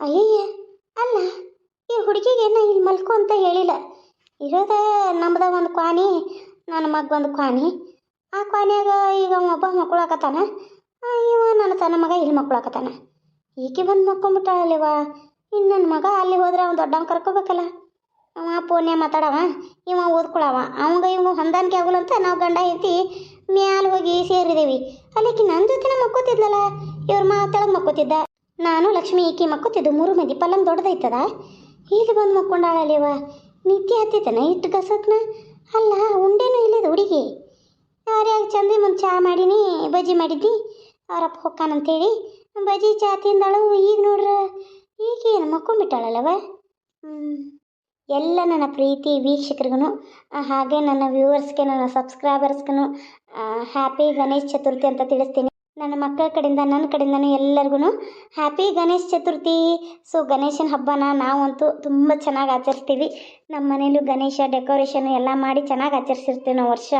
ಅಯ್ಯಯ್ಯ, ಅಲ್ಲ, ಈ ಹುಡುಗಿಗೆ ನಾ ಇಲ್ಲಿ ಮಲ್ಕೋ ಅಂತ ಹೇಳಿಲ್ಲ. ಇರೋದ ನಮ್ದ ಒಂದು ಕ್ವಾನಿ ನನ್ನ ಮಗ ಒಂದು ಕ್ವಾನಿ ಆ ಕ್ವಾನಿಯಾಗ ಈಗ ಒಬ್ಬ ಮಕ್ಕಳಾಕತ್ತಾನ ಇವ ನನ್ನ ತನ್ನ ಮಗ ಇಲ್ಲಿ ಮಕ್ಕಳಾಕತ್ತಾನ ಈಕೆ ಬಂದು ಮಕ್ಕೊಂಬಿಟ್ಟಾಳಲ್ಲಿವ ಇನ್ನು ನನ್ನ ಮಗ ಅಲ್ಲಿ ಹೋದ್ರೆ ಅವ್ನು ದೊಡ್ಡವ್ ಕರ್ಕೋಬೇಕಲ್ಲ. ಅವ ಪೋನೆ ಮಾತಾಡವ, ಇವ ಓದ್ಕೊಳವ. ಅವಂಗ ಇವಂಗ ಹೊಂದಾಣಿಕೆ ಆಗಲಂತ ನಾವು ಗಂಡ ಐತಿ ಮ್ಯಾಲ ಹೋಗಿ ಸೇರಿದೇವಿ. ಅಲ್ಲಿಕಿ ನನ್ನ ಜೊತೆನೇ ಮಕ್ಕೋತಿದ್ಲಲ್ಲ, ಇವ್ರ ಮಾವ ತೆಳಗೆ ಮಕ್ಕೋತಿದ್ದ. ನಾನು ಲಕ್ಷ್ಮಿ ಈಕಿ ಮಕ್ಕೋತಿದ್ದು ಮೂರು ಮಂದಿ ಪಲ್ಲಂಗ್ ದೊಡ್ಡದೈತದ? ಇಲ್ಲಿ ಬಂದು ಮಕ್ಕೊಂಡಾಳಲ್ಲಿವ? ನಿತ್ಯ ಹತ್ತಿತನ ಇಟ್ಟು ಗಸಕ್ನ? ಅಲ್ಲ, ಉಂಡೇನು ಇಲ್ಲದ ಹುಡುಗಿ. ಯಾರ್ಯಾಗ ಚಂದ ಮುಂದೆ ಚಹಾ ಮಾಡೀನಿ, ಬಜ್ಜಿ ಮಾಡಿದ್ದಿ ಅವರಪ್ಪ ಹೊಕ್ಕಾನಂತೇಳಿ, ಬಜ್ಜಿ ಚಹಾ ತಿಂದಾಳು, ಈಗ ನೋಡ್ರ ಈಗ ಏನು ಮಕ್ಕೊಂಡ್ಬಿಟ್ಟಾಳಲ್ಲವ ಎಲ್ಲ ನನ್ನ ಪ್ರೀತಿ ವೀಕ್ಷಕರಿಗೂ ಹಾಗೆ ನನ್ನ ವ್ಯೂವರ್ಸ್ಗೆ, ನನ್ನ ಸಬ್ಸ್ಕ್ರೈಬರ್ಸ್ಗೂ ಹ್ಯಾಪಿ ಗಣೇಶ್ ಚತುರ್ಥಿ ಅಂತ ತಿಳಿಸ್ತೀನಿ. ನನ್ನ ಮಕ್ಕಳ ಕಡೆಯಿಂದ ನನ್ನ ಕಡೆಯಿಂದನೂ ಎಲ್ಲರಿಗೂ ಹ್ಯಾಪಿ ಗಣೇಶ ಚತುರ್ಥಿ. ಸೊ ಗಣೇಶನ ಹಬ್ಬನ ನಾವಂತೂ ತುಂಬ ಚೆನ್ನಾಗಿ ಆಚರಿಸ್ತೀವಿ. ನಮ್ಮ ಮನೇಲೂ ಗಣೇಶ ಡೆಕೋರೇಷನ್ ಎಲ್ಲ ಮಾಡಿ ಚೆನ್ನಾಗಿ ಆಚರಿಸಿರ್ತೀವಿ ನಾವು ವರ್ಷ.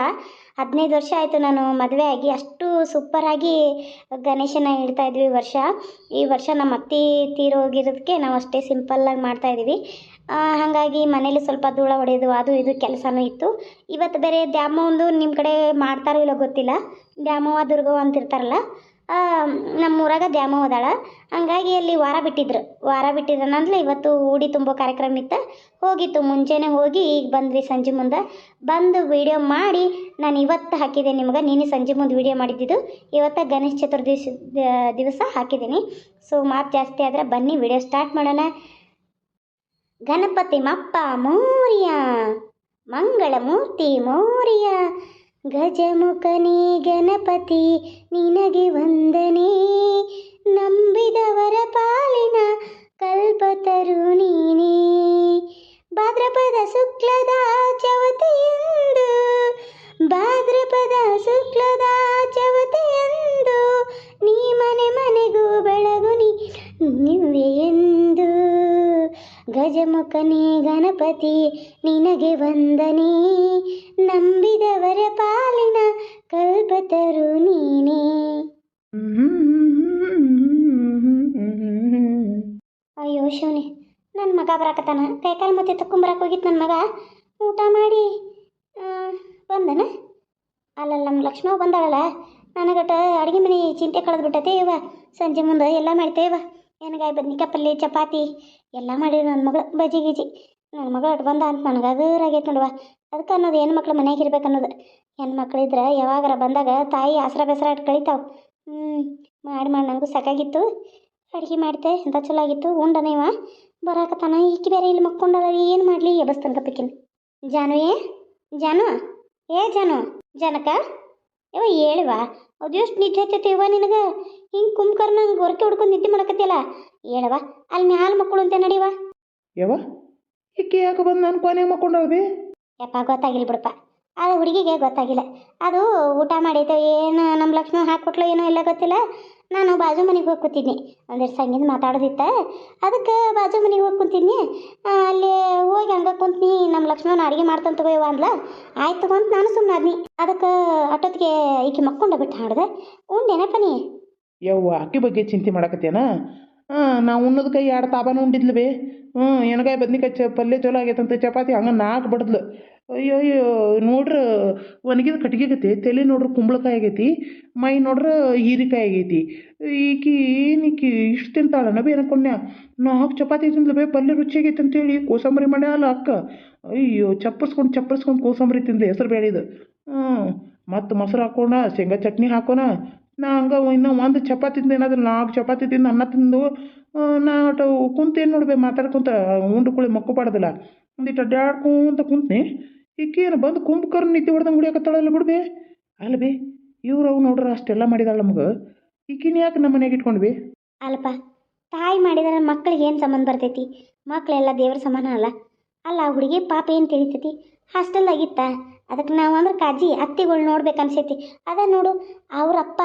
ಹದಿನೈದು ವರ್ಷ ಆಯಿತು ನಾನು ಮದುವೆ ಆಗಿ ಅಷ್ಟು ಸೂಪರಾಗಿ ಗಣೇಶನ ಇಡ್ತಾ ಇದ್ವಿ ವರ್ಷ. ಈ ವರ್ಷ ನಮ್ಮ ಅತ್ತೆ ತೀರೋಗಿರೋದಕ್ಕೆ ನಾವು ಅಷ್ಟೇ ಸಿಂಪಲ್ಲಾಗಿ ಮಾಡ್ತಾ ಇದ್ದೀವಿ ಆ, ಹಾಗಾಗಿ ಮನೇಲಿ ಸ್ವಲ್ಪ ಧೂಳ ಹೊಡೆಯೋದು ಅದು ಇದು ಕೆಲಸನೂ ಇತ್ತು. ಇವತ್ತು ಬೇರೆ ದ್ಯಾಮವ್ವಂದು ನಿಮ್ಮ ಕಡೆ ಮಾಡ್ತಾರೋ ಇಲ್ಲೋ ಗೊತ್ತಿಲ್ಲ. ದ್ಯಾಮವ್ವ ದುರ್ಗವ್ವ ಅಂತ ಇರ್ತಾರಲ್ಲ ಆ, ನಮ್ಮ ಊರಾಗ ದ್ಯಾಮವ್ವ ಅದಾಳ. ಹಂಗಾಗಿ ಅಲ್ಲಿ ವಾರ ಬಿಟ್ಟಿದ್ರು. ವಾರ ಬಿಟ್ಟಿದ್ರನಂದ್ಲೆ ಇವತ್ತು ಉಡಿ ತುಂಬೋ ಕಾರ್ಯಕ್ರಮ ಇತ್ತು. ಹೋಗಿತ್ತು ಮುಂಚೆನೇ ಹೋಗಿ ಈಗ ಬಂದ್ವಿ ಸಂಜೆ ಮುಂದೆ. ಬಂದು ವಿಡಿಯೋ ಮಾಡಿ ನಾನು ಇವತ್ತು ಹಾಕಿದೆ ನಿಮ್ಗೆ ನೀನು ಸಂಜೆ ಮುಂದೆ ವಿಡಿಯೋ ಮಾಡಿದ್ದಿದ್ದು ಇವತ್ತು ಗಣೇಶ ಚತುರ್ದಶಿ ದಿವಸ ಹಾಕಿದ್ದೀನಿ. ಸೊ ಮಾತು ಜಾಸ್ತಿ ಆದರೆ ಬನ್ನಿ ವಿಡಿಯೋ ಸ್ಟಾರ್ಟ್ ಮಾಡೋಣ. ಗಣಪತಿ ಮಪ್ಪ ಮೋರ್ಯ ಮಂಗಳಮೂರ್ತಿ ಮೋರ್ಯ. ಗಜಮುಖನೇ ಗಣಪತಿ, ನಿನಗೆ ವಂದನೆ. ನಂಬಿದವರ ಪಾಲಿನ ಕಲ್ಪತರು ನೀನೇ ಭಾದ್ರಪದ ಶುಕ್ಲದ ಚವತಿಯಂದು ಭಾದ್ರಪದ ಶುಕ್ಲದ ಚವತಿಯಂದು ನೀ ಮನೆ ಮನೆಗೂ ಬೆಳಗು ನೀ, ನಿವ್ವೆ ಎಂದು. ಗಜಮುಖನೇ ಗಣಪತಿ ನಿನಗೆ ವಂದನೆ. ನಂಬಿದವರ ಪಾಲಿನ ಕಲ್ಪತರು ನೀನೇ. ಅಯ್ಯೋ ಶಿವನಿ ನನ್ನ ಮಗ ಬರಾಕತ್ತಾನ. ಕೈಕಾಲು ಮತ್ತೆ ತಕೊಂಬರಕ್ಕೆ ಹೋಗಿತ್ತು ನನ್ನ ಮಗ. ಊಟ ಮಾಡಿ ಬಂದನ? ಅಲ್ಲಲ್ಲ ನಮ್ಮ ಲಕ್ಷ್ಮವ್ವ ಬಂದಾಳಲ್ಲ. ನನಗಟ ಅಡುಗೆ ಮನೆ ಚಿಂತೆ ಕಳೆದ್ಬಿಟ್ಟತೆ ಇವ. ಸಂಜೆ ಮುಂದೆ ಎಲ್ಲ ಮಾಡ್ತೇವ. ಎಣ್ಗಾಯಿ ಬದ್ನಿಕಾಯಿ ಪಲ್ಲೆ, ಚಪಾತಿ ಎಲ್ಲ ಮಾಡಿರಿ ನನ್ನ ಮಗಳು ಬಜಿ ಗಿಜಿ ನನ್ನ ಮಗಳು ಅಟ್ ಬಂದ ಅಂತ ನನಗೆ ಆಗೈತೆ ನೋಡುವ. ಅದಕ್ಕೆ ಅನ್ನೋದು ಹೆಣ್ಮಕ್ಳು ಮನೆಯಾಗ ಇರ್ಬೇಕು ಅನ್ನೋದು. ಹೆಣ್ಮಕ್ಳು ಇದ್ರೆ ಯಾವಾಗಾರ ಬಂದಾಗ ತಾಯಿ ಆಸರ ಬೆಸರ ಇಟ್ಟು ಕಳಿತಾವೆ. ಹ್ಞೂ ಮಾಡಿ ಮಾಡಿ ನನಗೂ ಸಾಕಾಗಿತ್ತು. ಅಡುಗೆ ಮಾಡ್ತೆ ಎಂಥ ಚಲೋ ಆಗಿತ್ತು. ಉಂಡನ ಇವ. ಬರಾಕತ್ತಾನ. ಈಕಿ ಬೇರೆ ಇಲ್ಲಿ ಮಕ್ಕೊಂಡಲ್ಲ ಏನು ಮಾಡಲಿ ಎಬಸ್ತಾನ ಕಪ್ಪಿಕಿನ ಜಾನುಯೇ? ಜಾನು ಏ ಜಾನು ಜನಕ? ಇವ ಹೇಳುವ? ಅದು ಎಷ್ಟು ನಿದ್ದೆ ಹತ್ತೈತೆ ಇವ ನಿನಗೆ? ಹಿಂಗೆ ಕುಂಕರ್ನ ಗೊರಕೆ ಹೊಡ್ಕೊಂಡು ನಿದ್ದೆ ಮಾಡಕತ್ತಿಯಲ್ಲ? ಹೇಳವ ಅಲ್ಲಿ ಮ್ಯಾಲ ಮಕ್ಕಳು ಅಂತ ನಡಿವ. ಯವ ಈಕೆ ಯಾಕೆ ಬಂದು ನಾನು ಕೊನೆ ಮಕ್ಕೊಂಡವ್ರಿ ಯಪ್ಪ ಗೊತ್ತಾಗಿಲ್ಲ ಬಿಡಪ್ಪ. ಅದು ಹುಡುಗಿಗೆ ಗೊತ್ತಾಗಿಲ್ಲ. ಅದು ಊಟ ಮಾಡೈತೆ ಏನು ನಮ್ಮ ಲಕ್ಷ್ಮಣ ಹಾಕ್ಕೊಟ್ಲು ಏನೋ ಇಲ್ಲ ಗೊತ್ತಿಲ್ಲ. ನಾನು ಬಾಜು ಮನೆಗೆ ಹೋಗಿ ಕೂತಿದ್ನಿ. ಒಂದೆರಡು ಸಂಗೀತ ಮಾತಾಡೋದಿತ್ತ. ಅದಕ್ಕೆ ಬಾಜು ಮನೆಗೆ ಹೋಗಿ ಅಲ್ಲಿ ಹೋಗಿ ಹಂಗೆ ಕುಂತೀನಿ ನಮ್ಮ ಲಕ್ಷ್ಮಣ ಅಡುಗೆ ಮಾಡ್ತಾನೆ ತಗೋಯವ ಅಂದ್ಲ. ಆಯ್ತು ಅಂತ ನಾನು ಸುಮ್ಮನೆ ಆದ್ನಿ. ಅದಕ್ಕೆ ಅಷ್ಟೊತ್ತಿಗೆ ಈಕೆ ಮಕ್ಕೊಂಡ ಬಿಟ್ಟು ಹಾಡ್ದೆ. ಉಂಡೇನಪ್ಪ ನೀ ಯವ್ವ, ಅಕ್ಕಿ ಬಗ್ಗೆ ಚಿಂತೆ ಮಾಡಕತ್ತೇನ ಹಾಂ ನಾವು ಕೈ ಎರಡು ತಾಬಾನು ಉಂಡಿದ್ಲು ಬೇ. ಹ್ಞೂ ಎಣ್ಗಾಯಿ, ಬದ್ನಿಕಾಯಿ ಚ, ಪಲ್ಯ ಚಲೋ ಆಗೈತಂತ ಚಪಾತಿ ಹಂಗೆ ನಾಲ್ಕು ಬಡ್ದ್ಲು. ಅಯ್ಯೋ ನೋಡ್ರ ಒಣಗಿದ ಕಟ್ಗೆ ಆಗೈತಿ, ತಲೆ ನೋಡ್ರಿ ಕುಂಬಳಕಾಯಿ ಆಗೈತಿ, ಮೈ ನೋಡ್ರ ಹೀರಿಕಾಯಿ ಆಗೈತಿ. ಈಕಿ ಏನಿಕಿ ಇಷ್ಟು ತಿಂತಾಳನ ಬೇ ಅನ್ಕೊಂಡ್ಯ ನಾಲ್ಕು ಚಪಾತಿ ತಿಂದ್ಲು ಬೇ, ಪಲ್ಯ ರುಚಿ ಆಗೈತೆ ಅಂತೇಳಿ, ಕೋಸಂಬರಿ ಮಾಡ್ಯಾಲ ಅಕ್ಕ? ಅಯ್ಯೋ, ಚಪ್ಪರ್ಸ್ಕೊಂಡು ಚಪ್ಪರ್ಸ್ಕೊಂಡು ಕೋಸಂಬರಿ ತಿಂದ್ಲು ಹೆಸರು ಬೇಳಿದು ಹ್ಞೂ ಮತ್ತು ಮೊಸರು ಹಾಕೋಣ, ಶೇಂಗಾ ಚಟ್ನಿ ಹಾಕೋಣ. ನಾ ಹಂಗೆ ಇನ್ನೂ ಒಂದು ಚಪಾತಿ ಏನಾದ್ರು ನಾಲ್ಕು ಚಪಾತಿ ತಿಂದು ಅನ್ನ ತಿಂದು ನಾ ಅಟ ಕುಂತೇನು ನೋಡ್ಬೇ ಮಾತಾಡ್ಕೊಂತ, ಉಂಡು ಕುಳಿ ಮಕ್ಕೋಬಾರ್ದಲ್ಲ. ಒಂದಿಟ್ಟು ಅಡ್ಡಾಡ್ಕೊಂತ ಕುಂತ್ನಿ. ಈಕಿ ಏನು ಬಂದು ಕುಂಭಕರ್ಣ ನಿದ್ದೆ ಹೊಡೆದಂಗೆ ಹೊಡಿಯಕತ್ತಾಳಲ್ಲ ಬಿಡ್ಬಿ? ಅಲ್ಲ ಬಿ ಇವ್ರು ಅವು ನೋಡ್ರ ಅಷ್ಟೆಲ್ಲ ಮಾಡಿದಾಳ ನಮಗೆ ಈಕಿನ ಯಾಕೆ ನಮ್ಮ ಮನೆಗೆ ಇಟ್ಕೊಂಡ್ವಿ ಅಲ್ಪ, ತಾಯಿ ಮಾಡಿದ್ರೆ ಮಕ್ಳಿಗೆ ಏನು ಸಂಬಂಧ ಬರ್ತೈತಿ? ಮಕ್ಕಳೆಲ್ಲ ದೇವ್ರ ಸಮಾನ ಅಲ್ಲ. ಅಲ್ಲ, ಆ ಹುಡುಗಿ ಪಾಪ ಏನು ತಿಳಿತೈತಿ? ಹಾಸ್ಟೆಲ್ದಾಗಿತ್ತ ಅದಕ್ಕೆ ನಾವು ಅಂದ್ರೆ ಕಾಜಿ ಅತ್ತಿಗಳು ನೋಡ್ಬೇಕು ಅನ್ಸೈತಿ. ಅದ ನೋಡು, ಅವ್ರ ಅಪ್ಪ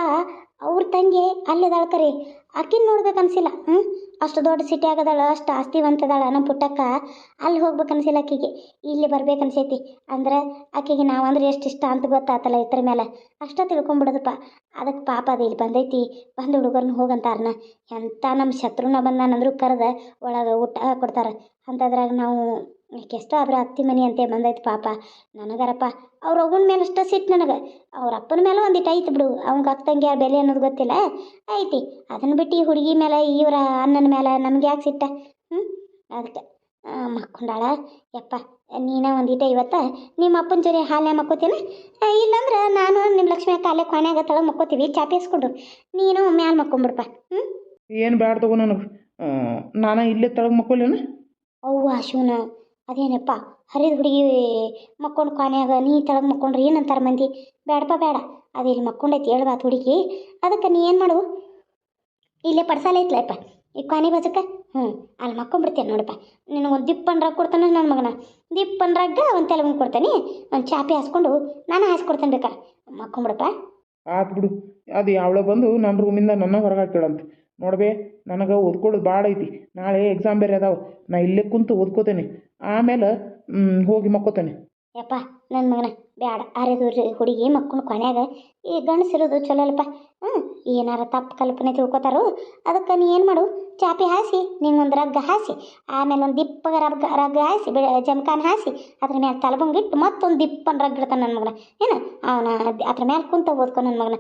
ಅವ್ರ ತಂಗಿ ಅಲ್ಲಿದಾಳ ಕರಿ. ಆಕಿನ ನೋಡ್ಬೇಕು ಅನ್ಸಿಲ್ಲ. ಹ್ಞೂ ಅಷ್ಟು ದೊಡ್ಡ ಸಿಟಿ ಆಗದಾಳ, ಅಷ್ಟು ಆಸ್ತಿವಂತದಾಳ ನಮ್ಮ ಪುಟ್ಟಕ್ಕ. ಅಲ್ಲಿ ಹೋಗ್ಬೇಕು ಅನ್ಸಿಲ್ಲ ಆಕಿಗೆ. ಇಲ್ಲಿ ಬರ್ಬೇಕು ಅನ್ಸೈತಿ. ಅಂದ್ರೆ ಆಕಿಗೆ ನಾವಂದ್ರೆ ಎಷ್ಟು ಇಷ್ಟ ಅಂತ ಗೊತ್ತಾತಲ್ಲ ಇದ್ರ ಮೇಲೆ ಅಷ್ಟ ತಿಳ್ಕೊಂಬಿಡೋದಪ್ಪ. ಅದಕ್ಕೆ ಪಾಪ ಅದು ಇಲ್ಲಿ ಬಂದೈತಿ. ಬಂದು ಹುಡುಗರನ್ನ ಹೋಗಂತಾರನ. ಎಂಥ ನಮ್ಮ ಶತ್ರುನ ಬಂದಾನಂದ್ರೂ ಕರೆದ ಒಳಗೆ ಊಟ ಕೊಡ್ತಾರೆ. ಅಂಥದ್ರಾಗ ನಾವು ಎಷ್ಟೋ ಆದ್ರೆ ಅತ್ತಿ ಮನೆ ಅಂತೇ ಬಂದೈತೆ ಪಾಪ. ನನಗರಪ್ಪ ಅವ್ರ ಅವನ ಮೇಲೆ ಅಷ್ಟೇ ಸಿಟ್ಟು ನನಗೆ. ಅವ್ರ ಅಪ್ಪನ ಮೇಲೆ ಒಂದಿಟ್ಟು ಐತೆ ಬಿಡು. ಅವ್ನಿಗೆ ಅಕ್ಕಂಗೆ ಯಾರು ಬೆಲೆ ಅನ್ನೋದು ಗೊತ್ತಿಲ್ಲ. ಐತಿ ಅದನ್ನು ಬಿಟ್ಟು ಈ ಹುಡುಗಿ ಮೇಲೆ ಇವರ ಅಣ್ಣನ ಮೇಲೆ ನಮ್ಗೆ ಯಾಕೆ ಸಿಟ್ಟ? ಹ್ಞೂ ಅದಕ್ಕೆ ಮಕ್ಕೊಂಡಾಳ. ಯಪ್ಪ ನೀನ ಒಂದಿಟ ಇವತ್ತು. ನಿಮ್ಮ ಅಪ್ಪನ ಜೊತೆ ಹಾಲೇ ಮಕ್ಕೋತೀನಿ. ಇಲ್ಲಾಂದ್ರೆ ನಾನು ನಿಮ್ಮ ಲಕ್ಷ್ಮಿ ಅಕ್ಕ ಅಲ್ಲೇ ಕೊನೆಯಾಗ ತಳ ಮಕ್ಕೋತೀವಿ. ಚಾಪೇಸ್ಕೊಂಡು ನೀನು ಮ್ಯಾಲೆ ಮಕ್ಕೊಂಬಿಡ್ಪ. ಹ್ಞೂ ಏನು ಬ್ಯಾಡ ತಗೋ ನನಗೆ. ನಾನು ಇಲ್ಲೇ ತಳಗೆ ಮಕ್ಕೋಲೇನ ಅವ್ವ ಶಿವನ. ಅದೇನಪ್ಪ, ಹರಿದ ಹುಡುಗಿ ಮಕ್ಕೊಂಡು ಕೊನೆಯಾಗ ನೀ ತೆಳಗೆ ಮಕ್ಕೊಂಡ್ರೆ ಏನಂತಾರೆ ಮಂದಿ? ಬೇಡಪ್ಪ ಬೇಡ ಅದು ಇಲ್ಲಿ ಮಕ್ಕೊಂಡೈತಿ ಹೇಳ್ಬಾತ್ ಹುಡುಗಿ. ಅದಕ್ಕೆ ನೀ ಏನು ಮಾಡು? ಇಲ್ಲೇ ಪಡ್ಸಾಲ ಐತ್ಲಪ್ಪ. ಈ ಕೊನೆ ಬಜಕ್ಕೆ ಹ್ಞೂ ಅಲ್ಲಿ ಮಕ್ಕೊಂಡ್ಬಿಡ್ತೇನೆ ನೋಡಪ್ಪ. ದಿಪ್ಪನ ರಗ್ ಕೊಡ್ತಾನೆ ನನ್ನ ಮಗನ? ದಿಪ್ಪನ ರಗ್ಗ ಒಂದು ತೆಲುಗು ಕೊಡ್ತಾನೆ? ಒಂದು ಚಾಪಿ ಹಾಸ್ಕೊಂಡು ನಾನು ಹಾಸ್ಕೊಡ್ತೇನೆ ಬೇಕಾರೆ ಮಕ್ಕೊಂಬಿಡಪ್ಪ. ಆತು ಬಿಡು. ಅದು ಯಾವಳ ಬಂದು ನನ್ನ ರೂಮಿಂದ ನನ್ನ ಹೊರಗೆ ಹಾಕ್ಯಾಳಂತ. ನೋಡ್ಬೇ ನನಗೆ ಓದ್ಕೊಳ್ಳೋದು ಭಾಳ ಐತಿ. ನಾಳೆ ಎಕ್ಸಾಮ್ ಬೇರೆ ಅದಾವ. ನಾ ಇಲ್ಲೇ ಕುಂತು ಓದ್ಕೋತೇನೆ. ಆಮೇಲೆ ಹೋಗಿ ಮಕ್ಕೋತೇನೆ. ಯಪ್ಪ ನನ್ನ ಮಗನ ಬ್ಯಾಡ. ಅರೆದು ಹುಡುಗಿ ಮಕ್ಕಳು ಕೊನೆಯಾಗ, ಈ ಗಂಡಸಿರೋದು ಚಲೋ ಅಲ್ಲಪ್ಪ. ಹ್ಞೂ ಏನಾರ ತಪ್ಪು ಕಲ್ಪನೆ ತಿಳ್ಕೊತಾರೋ, ಅದಕ್ಕೆ ನೀ ಏನು ಮಾಡು? ಚಾಪಿ ಹಾಸಿ ನಿಂಗೊಂದು ರಗ್ಗ ಹಾಸಿ ಆಮೇಲೆ ಒಂದು ದಿಪ್ಪಗ ರಗ್ಗ ರಗ್ಗ ಹಾಸಿ ಬಿ ಜಮಖಾನ ಹಾಸಿ ಅದ್ರ ಮೇಲೆ ತಲಬಂಗಿಟ್ಟು ಮತ್ತೊಂದು ದಿಪ್ಪನ ರಗ್ಗ ಇಡ್ತಾನೆ ನನ್ನ ಮಗನ. ಏನು? ಅವನ ಅದ್ರ ಮೇಲೆ ಕುಂತ ಓದ್ಕೊ ನನ್ನ ಮಗನ.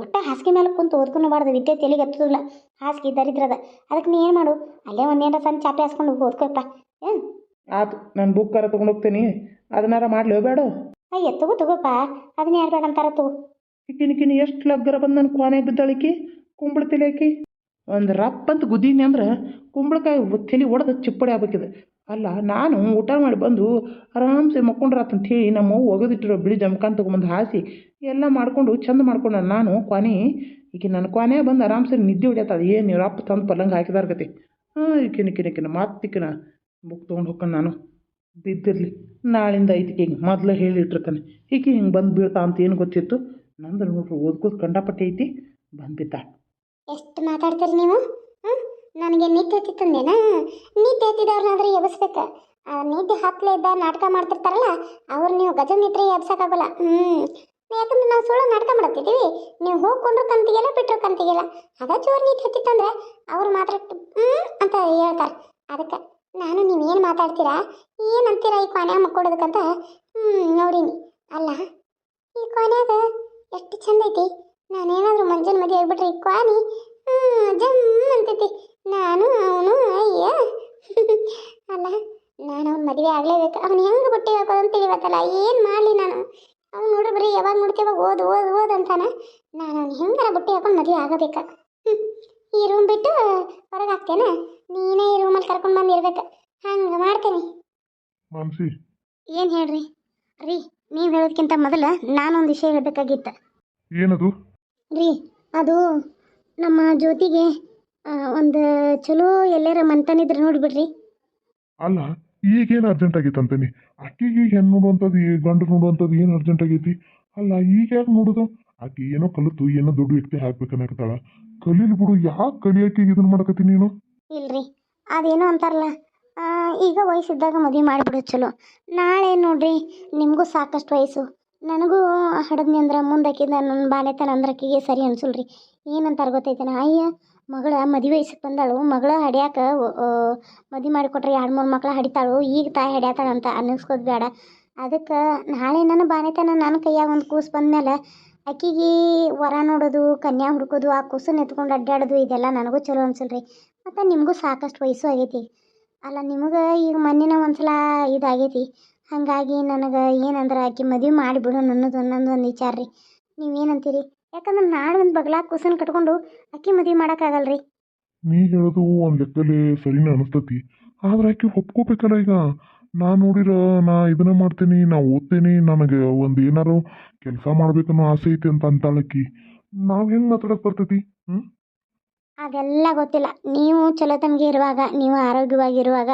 ಒಟ್ಟು ಹಾಸಿಗೆ ಮೇಲೆ ಕುಂತು ಬಾರ್ದ ವಿದ್ಯೆ ತಲೆಗೆ ಹತ್ತದಿಲ್ಲ ಹಾಸಿಗೆ ದರಿದ್ರದ. ಅದಕ್ಕೆ ನೀ ಏನು ಮಾಡು? ಅಲ್ಲೇ ಒಂದೇನಾರ ಸಣ್ಣ ಚಾಪಿ ಹಾಸ್ಕೊಂಡು ಓದ್ಕೊಯಪ್ಪ ಏನು? ಆತು ನಾನು ಬುಕ್ಕಾರ ತೊಗೊಂಡು ಹೋಗ್ತೀನಿ. ಅದನ್ನಾರ ಮಾಡ್ಲಿ ಬೇಡ ಅಯ್ಯ ತಗೋ ತಗೋಪ್ಪ ಅದನ್ನ ಯಾರು ಬೇಡ ಅಂತಾರ ತಗೋ ಈಕಿನಿಕಿನಿ ಎಷ್ಟು ಲಗ್ಗರ ಬಂದು ನನ್ನ ಕೋಣೆ ಬಿದ್ದಾಳಿಕಿ ಕುಂಬಳತಿಲಿ ಆಕಿ? ಒಂದು ರಪ್ಪ ಅಂತ ಗುದ್ದೀನಿ ಅಂದ್ರೆ ಕುಂಬಳಕಾಯಿ ತಲೆ ಒಡೆದು ಚಿಪ್ಪಡಿ ಆಗ್ಬೇಕಿದೆ. ಅಲ್ಲ, ನಾನು ಊಟ ಮಾಡಿ ಬಂದು ಆರಾಮ್ಸೆ ಮಕ್ಕೊಂಡ್ರಾತಂತ ಹೇಳಿ ನಮ್ಮ ಒಗೆದಿಟ್ಟಿರೋ ಬಿಳಿ ಜಮಖಾನ್ ತೊಗೊಂಬಂದು ಹಾಸಿ ಎಲ್ಲ ಮಾಡಿಕೊಂಡು ಚಂದ ಮಾಡ್ಕೊಂಡು ನಾನು ಕೊನೆ ಈಕೆ ನನ್ನ ಕೊನೆ ಬಂದು ಆರಾಮ್ಸೆ ನಿದ್ದೆ ಹೊಡಿಯತ್ತದ ಏನು ರಪ್ಪ ತಂದು ಪಲ್ಲಂಗ ಹಾಕಿದಾರ ಗತಿ ಹಾಂ ಈಕಿನ ಕಿನಕಿನ ಮತ್ತಿಕಿನ ಬುಕ್ ತೊಗೊಂಡು ಹೋಗ್ಕೊಂಡು ನಾನು. ಬಿದ್ದಿರಲಿ. ನಾಳಿಂದ ಐತಿಕೆ ಹಿಂಗೆ ಮೊದಲು ಹೇಳಿಟ್ಟಿರ್ತಾನೆ. ಈಕೆ ಹಿಂಗೆ ಬಂದು ಬೀಳ್ತಾ ಅಂತ ಏನು ಗೊತ್ತಿತ್ತು? ನಂದು ನೋಡ್ರಿ ಓದ್ಕೋದು ಕಂಡಪಟ್ಟೆ ಐತಿ. ಬಂದು ಬಿದ್ದ ಎಷ್ಟು ಮಾತಾಡ್ತೀರಿ ನೀವು? ನನಗೆ ನಿದ್ದೆ ಹತ್ತಿತ್ತಂದೇನಾ? ನಿದ್ದೆ ಹತ್ತಿದವ್ರನ್ನಾದ್ರೂ ಎಬ್ಸ್ಬೇಕು ನಿದ್ದೆ ಹತ್ತಲೇ ಇದ್ದ ನಾಟಕ ಮಾಡ್ತಿರ್ತಾರಲ್ಲ, ಅವ್ರು ನೀವು ಗಜಮಿತ್ರೆ ಎಬ್ಸಕ್ಕಾಗಲ್ಲ. ಹ್ಞೂ ಯಾಕಂದ್ರೆ ನಾವು ಸುಳ್ಳು ನಾಟಕ ಮಾಡ್ತಿದ್ದೀವಿ. ನೀವು ಹೋಗ್ಕೊಂಡ್ರು ಕಂತಿಗೆಲ್ಲ ಬಿಟ್ಟರು ಕಂತಿಗೆಲ್ಲ ಅದ ಜೋರು ನಿದ್ದೆ ಹತ್ತಿತ್ತಂದ್ರೆ ಅವ್ರು ಮಾತ್ರ ಹ್ಞೂ ಅಂತ ಹೇಳ್ತಾರೆ. ಅದಕ್ಕೆ ನಾನು ನೀವೇನು ಮಾತಾಡ್ತೀರಾ? ಏನು ಅಂತೀರಾ ಈ ಕೊನೆ ಮಕ್ಕೊಡೋದಕ್ಕಂತ ಹ್ಞೂ ನೋಡೀನಿ. ಅಲ್ಲ, ಈ ಕೊನೆಯಾಗ ಎಷ್ಟು ಚಂದ ಐತಿ. ನಾನೇನಾದ್ರೂ ಮಂಜನ ಮದುವೆ ಆಗ್ಬಿಟ್ರೆ ಈ ಕ್ವಾನಿ. ಹ್ಮ್, ಜಮ್ ಅಂತೈತಿ. ನಾನು ಅವನು ಅಯ್ಯ. ಅಲ್ಲ ನಾನು ಅವ್ನ ಮದುವೆ ಆಗ್ಲೇಬೇಕು. ಅವ್ನು ಹೆಂಗೆ ಬಟ್ಟೆ ಹಾಕೋದು ಅಂತ ತಿಳಿವತ್ತಲ್ಲ ಏನು ಮಾಡಲಿ ನಾನು? ಅವ್ನು ನೋಡ್ರಿ ಬರೀ ಯಾವಾಗ ನೋಡ್ತೀವಾಗ ಓದ್ ಓದ್ ಓದ್ ಅಂತಾನ. ನಾನು ಅವ್ನು ಹೆಂಗಾರ ಬಟ್ಟೆ ಹಾಕೊಂಡು ಮದುವೆ ಆಗಬೇಕ. ಈ ರೂಮ್ ಬಿಟ್ಟು ಹೊರಗೆ ಹಾಕ್ತೇನೆ. ನೀನೇ ಈ ರೂಮಲ್ಲಿ ಕರ್ಕೊಂಡು ಬಂದು ಇರ್ಬೇಕು ಹಂಗೆ ಮಾಡ್ತೇನೆ. ಮಾನಸಿ. ಏನು ಹೇಳ್ರಿ? ರೀ ನೀವು ಹೇಳೋದಕ್ಕಿಂತ ಮೊದಲು ನಾನೊಂದು ವಿಷಯ ಹೇಳಬೇಕಾಗಿತ್ತು. ಏನದು? ರೀ ಅದು ನಮ್ಮ ಜ್ಯೋತಿಗೆ ಒಂದು ಚಲೋ ಎಲ್ಲರ ಮಂತನಿದ್ರೆ ನೋಡ್ಬಿಡ್ರಿ. ಅಲ್ಲ ಈಗೇನು ಅರ್ಜೆಂಟ್ ಆಗೈತೆ ಅಂತೀನಿ ಅಕ್ಕಿಗೆ ಈಗ ಹೆಣ್ಣು ನೋಡುವಂಥದ್ದು ಈ ಗಂಡು ನೋಡುವಂಥದ್ದು ಏನು ಅರ್ಜೆಂಟ್ ಆಗೈತಿ? ಅಲ್ಲ ಈಗ ಯಾಕೆ ನೋಡೋದು? ಆಕೆ ಏನೋ ಕಲಿತು ಏನೋ ದೊಡ್ಡ ವ್ಯಕ್ತಿ ಹಾಕ್ಬೇಕನ್ನಕತ್ತಾಳ ಕಲೀಲಿ ಬಿಡು ಯಾಕೆ ಕಲಿಯಾಕೆ ಇದನ್ನ ಮಾಡಕತ್ತಿ ನೀನು? ಇಲ್ರಿ ಅದೇನೋ ಅಂತಾರಲ್ಲ ಈಗ ಈಗ ವಯಸ್ಸಿದ್ದಾಗ ಮದುವೆ ಮಾಡಿಬಿಡೋದು ಚಲೋ. ನಾಳೆ ನೋಡ್ರಿ ನಿಮಗೂ ಸಾಕಷ್ಟು ವಯಸ್ಸು. ನನಗೂ ಹಡದ್ನಿ ಅಂದ್ರೆ ಮುಂದಕ್ಕಿಂದ ನನ್ನ ಬಾನೆತನ ಅಂದ್ರೆ ಆಕಿಗೆ ಸರಿ ಅನ್ಸಲ್ರಿ. ಏನಂತಾರೆ ಗೊತ್ತೈತೇನ? ಅಯ್ಯ, ಮಗಳ ಮದುವೆ ವಯಸ್ಸಿಗೆ ಬಂದಾಳು, ಮಗಳ ಹಡ್ಯಾಕ ಮದುವೆ ಮಾಡಿಕೊಟ್ರೆ ಎರಡು ಮೂರು ಮಕ್ಳು ಹಡಿತಾಳು, ಈಗ ತಾಯಿ ಹಡ್ಯಾತಾಳಂತ ಅನ್ನಿಸ್ಕೋದು ಬೇಡ ಅದಕ್ಕೆ ನಾಳೆ ನನ್ನ ಬಾನೆತನ ನನ್ನ ಕೈಯಾಗ ಒಂದು ಕೂಸು ಬಂದಮೇಲೆ ಅಕ್ಕಿಗೆ ವರ ನೋಡೋದು, ಕನ್ಯಾ ಹುಡ್ಕೋದು, ಆ ಕೂಸನ್ನು ಎತ್ಕೊಂಡು ಅಡ್ಡಾಡೋದು ಇದೆಲ್ಲ ನನಗೂ ಚಲೋ ಅನ್ಸಲ್ರಿ. ಮತ್ತು ನಿಮಗೂ ಸಾಕಷ್ಟು ವಯಸ್ಸು ಆಗೈತಿ. ಅಲ್ಲ ನಿಮಗೆ ಈಗ ಮೊನ್ನೆನ ಒಂದ್ಸಲ ಇದಾಗೈತಿ. ಹಾಗಾಗಿ ನನಗೆ ಏನಂದ್ರೆ ಆಕಿ ಮದುವೆ ಮಾಡಿಬಿಡು ನನ್ನದು ಅನ್ನೋದು ಒಂದು ವಿಚಾರ ರೀ. ನೀವೇನಂತೀರಿ? ಯಾಕಂದ್ರೆ ನಾಳೆ ಒಂದು ಬಗ್ಲಾಗ ಕೂಸನ್ ಕಟ್ಕೊಂಡು ಅಕ್ಕಿ ಮದುವೆ ರೀ ನೀ ಹೇಳೋದು ಒಂದು ಲೆಕ್ಕದಲ್ಲಿ ಸರಿನ ಅನಿಸ್ತತಿ. ಆದ್ರೆ ಆಕೆ ಒಪ್ಕೋಬೇಕಲ್ಲ ಈಗ. ನಾ ನೋಡಿರ ನಾ ಇದನ್ನ ಮಾಡ್ತೀನಿ, ನಾ ಓದ್ತೀನಿ, ನನಗೆ ಒಂದು ಏನಾರು ಕೆಲಸ ಮಾಡ್ಬೇಕನ್ನೋ ಆಸೆ ಐತಿ ಅಂತ ಅಂತಾಳಕ್ಕಿ ನಾವು ಹೆಂಗೆ ಮಾತಾಡಕ್ ಬರ್ತೈತಿ? ಹ್ಞೂ ಅದೆಲ್ಲ ಗೊತ್ತಿಲ್ಲ. ನೀವು ಚಲೋ ತಮಗೆ ಇರುವಾಗ ನೀವು ಆರೋಗ್ಯವಾಗಿರುವಾಗ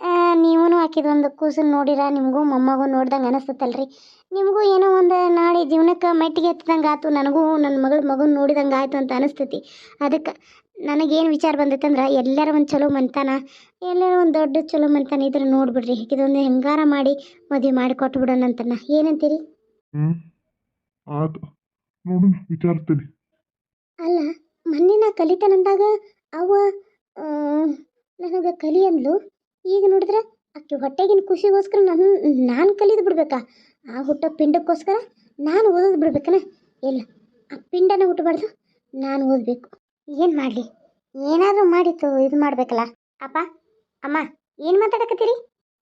ಆ, ನೀವೂ ಹಾಕಿದೊಂದು ಕೂಸನ್ನು ನೋಡಿರ ನಿಮಗೂ ಮೊಮ್ಮಗು ನೋಡ್ದಂಗೆ ಅನಿಸ್ತತ್ತಲ್ರಿ ನಿಮಗೂ ಏನೋ ಒಂದು ನಾಳೆ ಜೀವನಕ್ಕೆ ಮೆಟ್ಟಿಗೆ ಎತ್ತದಂಗೆ ಆಯ್ತು ನನಗೂ ನನ್ನ ಮಗಳ ಮಗನ ನೋಡಿದಂಗೆ ಆಯ್ತು ಅಂತ ಅನಿಸ್ತೈತಿ. ಅದಕ್ಕೆ ನನಗೇನು ವಿಚಾರ ಬಂದೈತಂದ್ರೆ ಎಲ್ಲರೂ ಒಂದು ಚಲೋ ಮನ್ತಾನ ಎಲ್ಲರೂ ಒಂದು ದೊಡ್ಡ ಚಲೋ ಮನ್ತಾನ ಇದ್ರೆ ನೋಡ್ಬಿಡ್ರಿ. ಇದೊಂದು ಹೆಂಗಾರ ಮಾಡಿ ಮದುವೆ ಮಾಡಿ ಕೊಟ್ಬಿಡೋಣ ಅಂತನ. ಏನಂತೀರಿ? ಅಲ್ಲ ಮೊನ್ನೆ ಕಲಿತಾನಂದಾಗ ಅವ್ವ ನನಗೆ ಕಲಿ ಅಂದ್ಲು. ಈಗ ನೋಡಿದ್ರೆ ಆಕೆ ಹೊಟ್ಟೆಗಿನ ಖುಷಿಗೋಸ್ಕರ ನನ್ನ ನಾನು ಕಲಿದು ಬಿಡ್ಬೇಕಾ? ಆ ಹುಟ್ಟೋ ಪಿಂಡಕ್ಕೋಸ್ಕರ ನಾನು ಓದೋದು ಬಿಡ್ಬೇಕನ? ಇಲ್ಲ, ಆ ಪಿಂಡನ ಹುಟ್ಟಬಾರ್ದು ನಾನು ಓದಬೇಕು. ಏನು ಮಾಡಲಿ? ಏನಾದರೂ ಮಾಡಿತ್ತು ಇದು ಮಾಡಬೇಕಲ್ಲ. ಅಪ್ಪ, ಅಮ್ಮ, ಏನು ಮಾತಾಡಕತ್ತೀರಿ?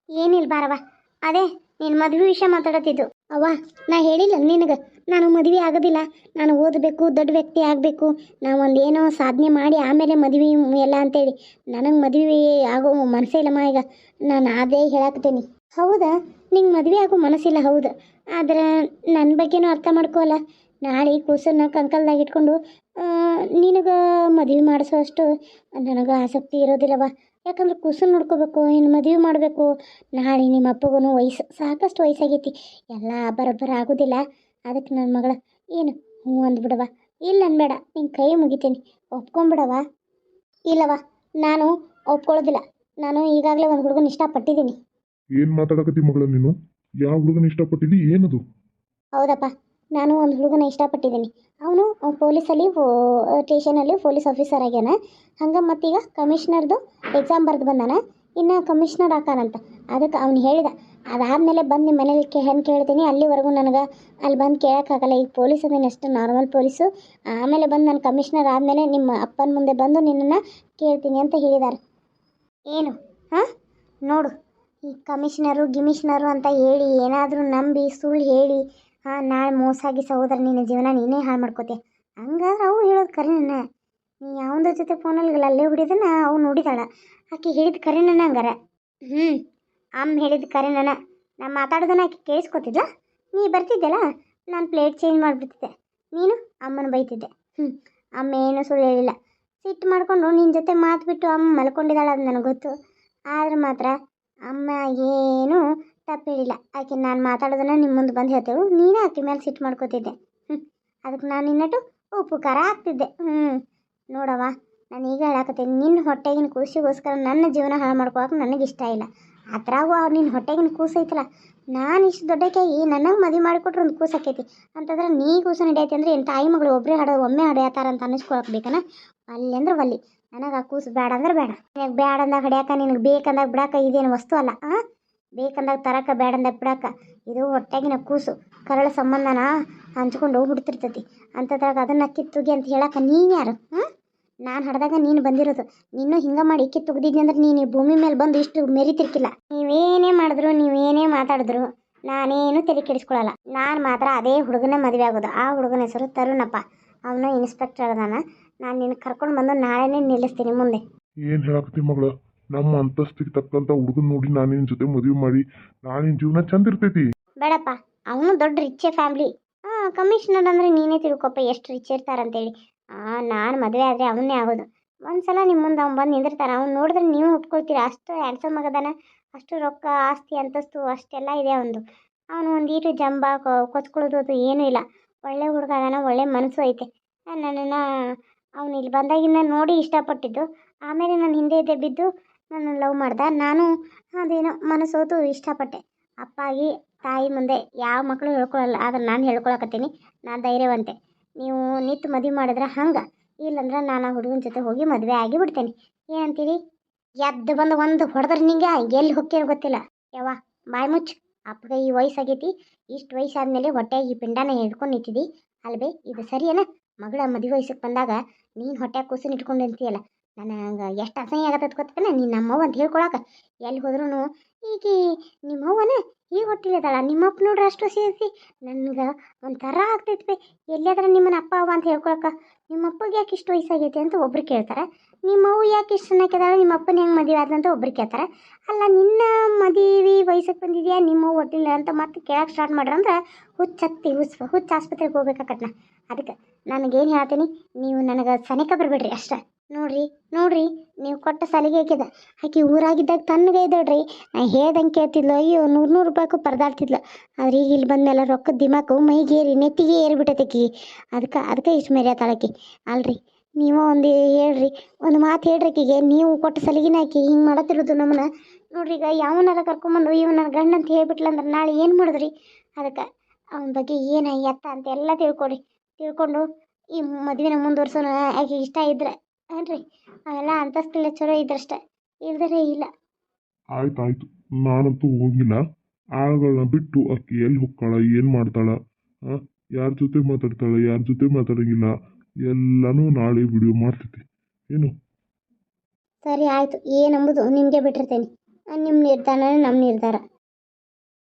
ಏನಿಲ್ಲ ಬಾರವ್ವ. ಅದೇ, ನೀನು ಮದುವೆ ವಿಷಯ ಮಾತಾಡತ್ತಿದ್ದು. ಅವ್ವ, ನಾ ಹೇಳಿಲ್ಲ ನಿನಗೆ. ನಾನು ಮದುವೆ ಆಗೋದಿಲ್ಲ. ನಾನು ಓದಬೇಕು, ದೊಡ್ಡ ವ್ಯಕ್ತಿ ಆಗಬೇಕು. ನಾ ಒಂದು ಏನೋ ಸಾಧನೆ ಮಾಡಿ ಆಮೇಲೆ ಮದುವೆ ಎಲ್ಲ ಅಂತೇಳಿ. ನನಗೆ ಮದುವೆ ಆಗೋ ಮನಸ್ಸೇ ಇಲ್ಲಮ್ಮ ಈಗ. ನಾನು ಅದೇ ಹೇಳಾಕತ್ತೀನಿ. ಹೌದಾ? ನಿಂಗೆ ಮದುವೆ ಆಗೋ ಮನಸ್ಸಿಲ್ಲ ಹೌದು. ಆದ್ರೆ ನನ್ನ ಬಗ್ಗೆನೂ ಅರ್ಥ ಮಾಡ್ಕೋಲ್ಲ. ನಾಳೆ ಕೂಸನ್ನ ಕಂಕಲ್ದಾಗ ಇಟ್ಕೊಂಡು ನಿನಗೆ ಮದುವೆ ಮಾಡಿಸೋ ಅಷ್ಟು ನನಗೆ ಆಸಕ್ತಿ ಇರೋದಿಲ್ಲವ ಯಾಕಂದ್ರೆ ಕೂಸನ್ನು ನೋಡ್ಕೋಬೇಕು, ಇನ್ನು ಮದುವೆ ಮಾಡಬೇಕು. ನಾಳೆ ನಿಮ್ಮ ಅಪ್ಪಗೂ ವಯಸ್ಸು, ಸಾಕಷ್ಟು ವಯಸ್ಸಾಗೈತಿ. ಎಲ್ಲ ಬರೋಬ್ಬರ ಆಗೋದಿಲ್ಲ. ಅದಕ್ಕೆ ನನ್ನ ಮಗಳ ಏನು ಹ್ಞೂ ಅಂದ್ಬಿಡವ ಇಲ್ಲ ಅನ್ಬೇಡ ನಿನ್ನ ಕೈ ಮುಗಿತೀನಿ. ಒಪ್ಕೊಂಬಿಡವ ಇಲ್ಲವ ನಾನು ಒಪ್ಕೊಳ್ಳೋದಿಲ್ಲ. ನಾನು ಈಗಾಗಲೇ ಒಂದು ಹುಡುಗನ ಇಷ್ಟಪಟ್ಟಿದ್ದೀನಿ. ಏನು ಮಾತಾಡಕತ್ತಿ ಮಗಳ ನೀನು? ಯಾವ ಹುಡುಗನ ಇಷ್ಟಪಟ್ಟಿದ್ದಿ? ಏನದು? ಹೌದಪ್ಪ ನಾನು ಒಂದು ಹುಡುಗನ ಇಷ್ಟಪಟ್ಟಿದ್ದೀನಿ. ಅವನು ಪೊಲೀಸಲ್ಲಿ ಸ್ಟೇಷನಲ್ಲಿ ಪೊಲೀಸ್ ಆಫೀಸರ್ ಆಗ್ಯಾನ. ಹಂಗೆ ಮತ್ತೀಗ ಕಮಿಷ್ನರ್ದು ಎಕ್ಸಾಮ್ ಬರೆದು ಬಂದಾನ. ಇನ್ನು ಕಮಿಷ್ನರ್ ಹಾಕಾನಂತ ಅದಕ್ಕೆ ಅವ್ನು ಹೇಳಿದ ಅದಾದಮೇಲೆ ಬಂದು ನಿಮ್ಮ ಮನೇಲಿ ಕೇ ಹೆಣ್ಣು ಕೇಳ್ತೀನಿ. ಅಲ್ಲಿವರೆಗೂ ನನಗೆ ಅಲ್ಲಿ ಬಂದು ಕೇಳೋಕ್ಕಾಗಲ್ಲ. ಈಗ ಪೊಲೀಸ್ ಅದೇನು ಅಷ್ಟು ನಾರ್ಮಲ್ ಪೊಲೀಸು. ಆಮೇಲೆ ಬಂದು ನಾನು ಕಮಿಷ್ನರ್ ಆದಮೇಲೆ ನಿಮ್ಮ ಅಪ್ಪನ ಮುಂದೆ ಬಂದು ನಿನ್ನನ್ನು ಕೇಳ್ತೀನಿ ಅಂತ ಹೇಳಿದ್ದಾರೆ ಏನು? ಹಾಂ? ನೋಡು. ಈ ಕಮಿಷನರು ಗಿಮಿಷ್ನರು ಅಂತ ಹೇಳಿ, ಏನಾದರೂ ನಂಬಿ, ಸುಳ್ಳು ಹೇಳಿ, ಹಾಂ, ನಾಳೆ ಮೋಸಾಗಿ ಸಹೋದರ, ನಿನ್ನ ಜೀವನ ನೀನೇ ಹಾಳು ಮಾಡ್ಕೋತೆ. ಹಂಗಾದ್ರೆ ಅವು ಹೇಳೋದು ಕರಿನ ನೀ ಯಾವಂದ ಜೊತೆ ಫೋನಲ್ಲಿ ಅಲ್ಲೇ ಹೊಡಿದನ ಅವು ನೋಡಿದಾಳ. ಆಕೆ ಹೇಳಿದ ಕರಿನ ಹಂಗಾರೆ. ಹ್ಞೂ ಅಮ್ಮ ಹೇಳಿದ ನಾನು ನಾ ಮಾತಾಡೋದನ್ನ ಆಕೆ ಕೇಳಿಸ್ಕೊತಿದ್ಲ. ನೀ ಬರ್ತಿದ್ದೆಲ್ಲ ನಾನು ಪ್ಲೇಟ್ ಚೇಂಜ್ ಮಾಡಿಬಿಡ್ತಿದ್ದೆ. ನೀನು? ಅಮ್ಮನ ಬೈತಿದ್ದೆ. ಹ್ಞೂ ಅಮ್ಮ ಏನೂ ಸುಳ್ಳು ಹೇಳಿಲ್ಲ. ಸಿಟ್ಟು ಮಾಡಿಕೊಂಡು ನಿನ್ನ ಜೊತೆ ಮಾತು ಬಿಟ್ಟು ಅಮ್ಮ ಮಲ್ಕೊಂಡಿದ್ದಾಳೆ ಅದು ನನಗೆ ಗೊತ್ತು. ಆದ್ರೆ ಮಾತ್ರ ಅಮ್ಮ ಏನೂ ತಪ್ಪು ಹೇಳಿಲ್ಲ. ಆಕೆ ನಾನು ಮಾತಾಡೋದನ್ನ ನಿಮ್ಮ ಮುಂದೆ ಬಂದು ಹೇಳ್ತೇವೆ ನೀನೇ ಆಕೆ ಮೇಲೆ ಸಿಟ್ಟು ಮಾಡ್ಕೋತಿದ್ದೆ. ಹ್ಞೂ ಅದಕ್ಕೆ ನಾನು ನಿನ್ನಟ್ಟು ಉಪಕಾರ ಆಗ್ತಿದ್ದೆ. ಹ್ಞೂ ನೋಡವ್ವ, ನಾನು ಈಗ ಹೇಳಾಕತ್ತೀನಿ. ನಿನ್ನ ಹೊಟ್ಟೆಗಿನ ಖುಷಿಗೋಸ್ಕರ ನನ್ನ ಜೀವನ ಹಾಳು ಮಾಡ್ಕೊಳಕ್ಕೆ ನನಗೆ ಇಷ್ಟ ಇಲ್ಲ. ಅದ್ರಾಗೂ ಅವ್ರು ನಿನ್ನ ಹೊಟ್ಟೆಗಿನ ಕೂಸು ಐತಲ್ಲ, ನಾನು ಇಷ್ಟು ದೊಡ್ಡಕ್ಕಾಗಿ ನನಗೆ ಮದುವೆ ಮಾಡಿಕೊಟ್ರೆ ಒಂದು ಕೂಸು ಆಕೈತಿ. ಅಂತಂದ್ರೆ ನೀ ಕೂಸು ನಡೆಯೈತಿ ಅಂದ್ರೆ ಏನು ತಾಯಿ ಮಗಳು ಒಬ್ಬರೇ ಹಾಡೋದು ಒಮ್ಮೆ ಹಡಿಯತ್ತಾರ ಅಂತ ಬೇಕನ? ಅಲ್ಲಿ ಅಂದ್ರೆ ಒಲ್ಲಿ. ನನಗೆ ಆ ಕೂಸು ಬೇಡ ಅಂದ್ರೆ ಬೇಡ ನಿನಗೆ ಬೇಡ ಅಂದಾಗ ಹಡ್ಯಾಕ, ನಿನಗೆ ಬೇಕಂದಾಗ ಬಿಡಾಕ ಇದೇನು ವಸ್ತು ಅಲ್ಲ ಹಾಂ ಬೇಕಂದಾಗ ತರಕ ಬೇಡ ಅಂದಾಗ ಬಿಡಾಕ. ಇದು ಹೊಟ್ಟೆಗಿನ ಕೂಸು, ಕರಳ ಸಂಬಂಧನ ಹಂಚ್ಕೊಂಡು ಹೋಗ್ಬಿಡ್ತಿರ್ತೈತಿ ಅಂಥದ್ರಾಗ ಅದನ್ನ ಕಿತ್ತುಗಿ ಅಂತ ಹೇಳಕ್ಕ ನೀನು ಯಾರು ಹಾಂ ನಾನು ಹಡ್ದಾಗ ನೀನು ಬಂದಿರೋದು. ನೀನು ಹಿಂಗೆ ಮಾಡಿ ಇಕ್ಕಿ ತೆಗ್ದಿದ್ನಿ ಅಂದ್ರೆ ನೀನು ಈ ಭೂಮಿ ಮೇಲೆ ಬಂದು ಇಷ್ಟು ಮೆರಿತಿರ್ಕಿಲ್ಲ. ನೀವೇನೇ ಮಾಡಿದ್ರು ನೀವೇನೇ ಮಾತಾಡಿದ್ರು ನಾನೇನು ತಲೆ ಕೆಡಿಸ್ಕೊಳಲ್ಲ. ನಾನು ಮಾತ್ರ ಅದೇ ಹುಡುಗನ ಮದುವೆ ಆಗೋದು. ಆ ಹುಡುಗನ ಹೆಸರು ತರುಣಪ್ಪ. ಅವನು ಇನ್ಸ್ಪೆಕ್ಟರ್ ಅದಾನ. ನಾನು ನಿನ್ನ ಕರ್ಕೊಂಡು ಬಂದು ನಾಳೆನೇ ನಿಲ್ಲಿಸ್ತೀನಿ ಮುಂದೆ. ಏನು ಹೇಳಕ್ತಿ ಮಗಳು? ನಮ್ಮ ಅಂತಸ್ತಿಗೆ ತಕ್ಕಂತ ಹುಡುಗನ ನೋಡಿ ನಾನು ನಿನ್ನ ಜೊತೆ ಮದುವೆ ಮಾಡಿ ನಾನಿನ ಜೀವನ ಚಂದ ಇರ್ತೈತಿ. ಬೇಡಪ್ಪ. ಅವನು ದೊಡ್ಡ ರಿಚ್ಚೆ ಫ್ಯಾಮಿಲಿ ಕಮಿಷನರ್ ಅಂದ್ರೆ ನೀನೇ ತಿಳ್ಕೊಪ್ಪ ಎಷ್ಟು ರಿಚ್ ಇರ್ತಾರಂತೇಳಿ. ನಾನು ಮದುವೆ ಆದರೆ ಅವನ್ನೇ ಆಗೋದು. ಒಂದ್ಸಲ ನಿಮ್ಮ ಮುಂದೆ ಅವ್ನು ಬಂದು ನಿಂದಿರ್ತಾನೆ. ಅವ್ನು ನೋಡಿದ್ರೆ ನೀವು ಒಪ್ಕೊಳ್ತೀರ? ಅಷ್ಟು ಹ್ಯಾಂಡ್ಸಮ್ ಆಗದಾನ ಅಷ್ಟು ರೊಕ್ಕ, ಆಸ್ತಿ, ಅಂತಸ್ತು, ಅಷ್ಟೆಲ್ಲ ಇದೆ ಅವನು ಅವನು ಒಂದು ಈಟು ಜಂಬ ಕೊಚ್ಕೊಳ್ಳೋದು ಏನೂ ಇಲ್ಲ. ಒಳ್ಳೆ ಹುಡುಗ ಅದಾನ, ಒಳ್ಳೆ ಮನಸ್ಸು ಐತೆ. ನನ್ನನ್ನು ಅವನು ಇಲ್ಲಿ ಬಂದಾಗಿಂದ ನೋಡಿ ಇಷ್ಟಪಟ್ಟಿದ್ದು. ಆಮೇಲೆ ನಾನು ಹಿಂದೆ ಹಿಂದೆ ಬಿದ್ದು ನನ್ನ ಲವ್ ಮಾಡ್ದೆ. ನಾನು ಅದೇನೋ ಮನಸ್ಸೋತು ಇಷ್ಟಪಟ್ಟೆ. ಅಪ್ಪಾಗಿ, ತಾಯಿ ಮುಂದೆ ಯಾವ ಮಕ್ಕಳು ಹೇಳ್ಕೊಳಲ್ಲ. ಆದ್ರೆ ನಾನು ಹೇಳ್ಕೊಳಕತ್ತೀನಿ. ನಾನು ಧೈರ್ಯವಂತೆ. ನೀವು ನಿತ್ತು ಮದುವೆ ಮಾಡಿದ್ರೆ ಹಂಗೆ? ಇಲ್ಲಂದ್ರೆ ನಾನು ಆ ಹುಡುಗನ ಜೊತೆ ಹೋಗಿ ಮದುವೆ ಆಗಿ ಬಿಡ್ತೇನೆ ಏನಂತೀರಿ? ಎದ್ದು ಬಂದು ಒಂದು ಹೊಡೆದ್ರೆ ನಿಂಗೆ ಎಲ್ಲಿ ಹೊಕ್ಕಿರ ಗೊತ್ತಿಲ್ಲ. ಯವ್ವ, ಬಾಯಿ ಮುಚ್ಚು. ಅಪ್ಪಗೆ ಈ ವಯಸ್ಸಾಗೈತಿ. ಇಷ್ಟು ವಯಸ್ಸಾದ್ಮೇಲೆ ಹೊಟ್ಟೆಗೆ ಈ ಪಿಂಡಾನ ಹಿಡ್ಕೊಂಡು ನಿಂತಿದ್ದಿ ಅಲ್ವೇ ಇದು ಸರಿಯೇನ? ಮಗಳ ಮದುವೆ ವಯಸ್ಸಿಗೆ ಬಂದಾಗ ನೀನು ಹೊಟ್ಟೆ ಕೂಸು ಇಟ್ಕೊಂಡು ನಿಂತಿಯಲ್ಲ. ನನಗೆ ಎಷ್ಟು ಅಸಹ್ಯ ಆಗತ್ತೆ ಗೊತ್ತೇನ? ನೀನು ನಮ್ಮವ್ವ ಅಂತ ಹೇಳ್ಕೊಳಕ. ಎಲ್ಲಿ ಹೋದ್ರೂ ಈಗ ನಿಮ್ಮವ್ವನ ಈಗ ಹೊಟ್ಟಿಲಿದಾಳ ನಿಮ್ಮಪ್ಪ ನೋಡ್ರಿ ಅಷ್ಟು ಸೇರಿಸಿ ನನಗೆ ಒಂಥರ ಆಗ್ತೈತಿ ಎಲ್ಲಿ ಎಲ್ಲಿಯಾದ್ರೆ ನಿಮ್ಮನ್ನ ಅಪ್ಪ, ಅವ್ವ ಅಂತ ಹೇಳ್ಕೊಳಕ ನಿಮ್ಮಪ್ಪಗೆ ಯಾಕೆ ಇಷ್ಟು ವಯಸ್ಸಾಗೈತೆ ಅಂತ ಒಬ್ರು ಕೇಳ್ತಾರೆ. ನಿಮ್ಮವ್ವ ಯಾಕೆ ಇಷ್ಟು ಚೆನ್ನಾಗಿದ್ದಾಳೆ ನಿಮ್ಮ ಅಪ್ಪನ ಹೆಂಗೆ ಮದುವೆ ಆದಂತ ಒಬ್ರು ಕೇಳ್ತಾರೆ. ಅಲ್ಲ, ನಿನ್ನ ಮದುವೆ ವಯಸ್ಸಕ್ಕೆ ಬಂದಿದ್ಯಾ? ನಿಮ್ಮವ್ವ ಹೊಟ್ಟಿಲ್ಲ ಅಂತ ಮತ್ತೆ ಕೇಳಕ್ಕೆ ಸ್ಟಾರ್ಟ್ ಮಾಡ್ರಂದ್ರೆ ಹುಚ್ಚತ್ತಿ ಹುಸ್ ಹುಚ್ಚ ಆಸ್ಪತ್ರೆಗೆ ಹೋಗ್ಬೇಕಾಕತ್ನ ಅದಕ್ಕೆ, ನನಗೇನು ಹೇಳ್ತೀನಿ ನೀವು ನನಗೆ ಸನಿಕ ಬರಬೇಡ್ರಿ ಅಷ್ಟೇ. ನೋಡ್ರಿ ನೋಡ್ರಿ, ನೀವು ಕೊಟ್ಟ ಸಲಿಗೆ ಹಾಕಿದ. ಆಕಿ ಊರಾಗಿದ್ದಾಗ ತಣ್ಣಗೆ ಇದ್ದಾಳ್ರಿ. ನಾ ಹೇಳ್ದಂಗೆ ಕೇಳ್ತಿದ್ಲು, ಅಯ್ಯೋ, ನೂರು ನೂರು ರೂಪಾಯಿಗೂ ಪರದಾಡ್ತಿದ್ಲು. ಆದ್ರೆ ಈಗ ಇಲ್ಲಿ ಬಂದ್ಮೇಲೆ ರೊಕ್ಕದ ದಿಮಾಕು ಮೈಗೆ ಏರಿ, ನೆತ್ತಿಗೆ ಏರಿಬಿಟ್ಟೈತೆ ಅದಕ್ಕೆ ಅದಕ್ಕೆ ಇಷ್ಟು ಮೆರಿಯತ್ತಾಳ ಆಕಿ. ಅಲ್ರಿ, ನೀವು ಒಂದು ಹೇಳ್ರಿ, ಒಂದು ಮಾತು ಹೇಳ್ರಿ ಆಕಿಗೆ. ನೀವು ಕೊಟ್ಟ ಸಲಿಗೆನ ಆಕಿ ಹಿಂಗೆ ಮಾಡತ್ತಿರೋದು ನಮ್ಮನ್ನ ನೋಡ್ರಿ ಈಗ ಯಾವನಾರ ಕರ್ಕೊಂಬಂದು ಇವನ ಗಂಡ ಅಂತ ಹೇಳ್ಬಿಟ್ಲಂದ್ರೆ ನಾಳೆ ಏನು ಮಾಡಿದ್ರಿ? ಅದಕ್ಕೆ ಅವನ ಬಗ್ಗೆ ಏನು ಎತ್ತ ಅಂತ ಎಲ್ಲ ತಿಳ್ಕೊಡಿ ತಿಳ್ಕೊಂಡು ಈ ಮದುವೆನ ಮುಂದುವರ್ಸೋಣ ಆಕೆ ಇಷ್ಟ ಇದ್ರೆ ಏನ್ರಿ? ಅವೆಲ್ಲ ಅಂತಸ್ತಿಲ್ಲ ಚಲೋ ಇದ್ರಷ್ಟೇ. ಇಲ್ದರೆ ಇಲ್ಲ. ಆಯ್ತು ಆಯ್ತು ನಾನಂತೂ ಹೋಗಿಲ್ಲ. ಆಳುಗಳನ್ನ ಬಿಟ್ಟು ಅಕ್ಕಿ ಎಲ್ಲಿ ಹೋಗ್ತಾಳ ಏನು ಮಾಡ್ತಾಳ? ಯಾರ ಜೊತೆ ಮಾತಾಡ್ತಾಳೆ? ಯಾರ ಜೊತೆ ಮಾತಾಡಂಗಿಲ್ಲ? ಎಲ್ಲನೂ ನಾಳೆ ವಿಡಿಯೋ ಮಾಡ್ತೈತಿ. ಏನು? ಸರಿ ಆಯಿತು. ಏನಂಬುದು ನಿಮಗೆ ಬಿಟ್ಟಿರ್ತೇನೆ. ನಿಮ್ಮ ನಿರ್ಧಾರ ನಮ್ಮ ನಿರ್ಧಾರ.